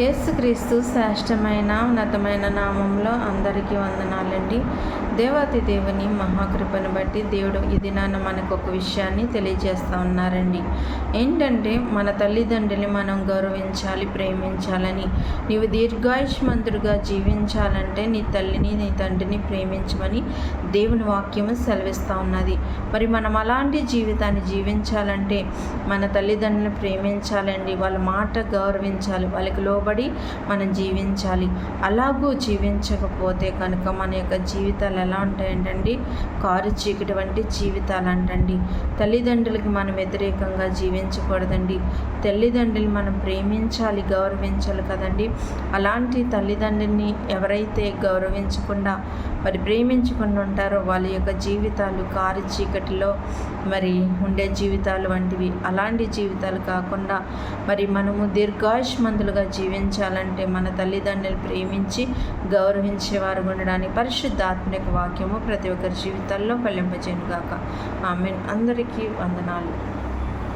యేసుక్రీస్తు శ్రేష్టమైన ఉన్నతమైన నామంలో అందరికీ వందనాలండి. దేవాతి దేవుని మహాకృపను బట్టి దేవుడు ఈ దినాన మనకు ఒక విషయాన్ని తెలియజేస్తూ ఉన్నారండి. ఏంటంటే మన తల్లిదండ్రులు మనం గౌరవించాలి ప్రేమించాలని నీవు దీర్ఘాయుష్మంతుడిగా జీవించాలంటే నీ తల్లిని నీ తండ్రిని ప్రేమించమని దేవుని వాక్యము సెలవిస్తూ ఉన్నది. మరి మనం అలాంటి జీవితాన్ని జీవించాలంటే మన తల్లిదండ్రులను ప్రేమించాలండి వాళ్ళ మాట గౌరవించాలి వాళ్ళకి లోబడి మనం జీవించాలి. అలాగూ జీవించకపోతే కనుక మన యొక్క జీవితాలు ఎలా ఉంటాయంటండి? కారు చీకటి వంటి జీవితాలు అంటండి తల్లిదండ్రులకి మనం వ్యతిరేకంగా జీవించకూడదండి. తల్లిదండ్రులు మనం ప్రేమించాలి గౌరవించాలి కదండి. అలాంటి తల్లిదండ్రుల్ని ఎవరైతే గౌరవించకుండా మరి ప్రేమించుకుని ఉంటారో వాళ్ళ యొక్క జీవితాలు కారు చీకటిలో మరి ఉండే జీవితాలు వంటివి. అలాంటి జీవితాలు కాకుండా మరి మనము దీర్ఘాయుష్మంతులుగా జీవించాలంటే మన తల్లిదండ్రులు ప్రేమించి గౌరవించేవారు ఉండడానికి పరిశుద్ధాత్మక వాక్యము ప్రతి ఒక్కరి జీవితాల్లో ఫలింపజేను గాక ఆమె అందరికీ వందనాలు.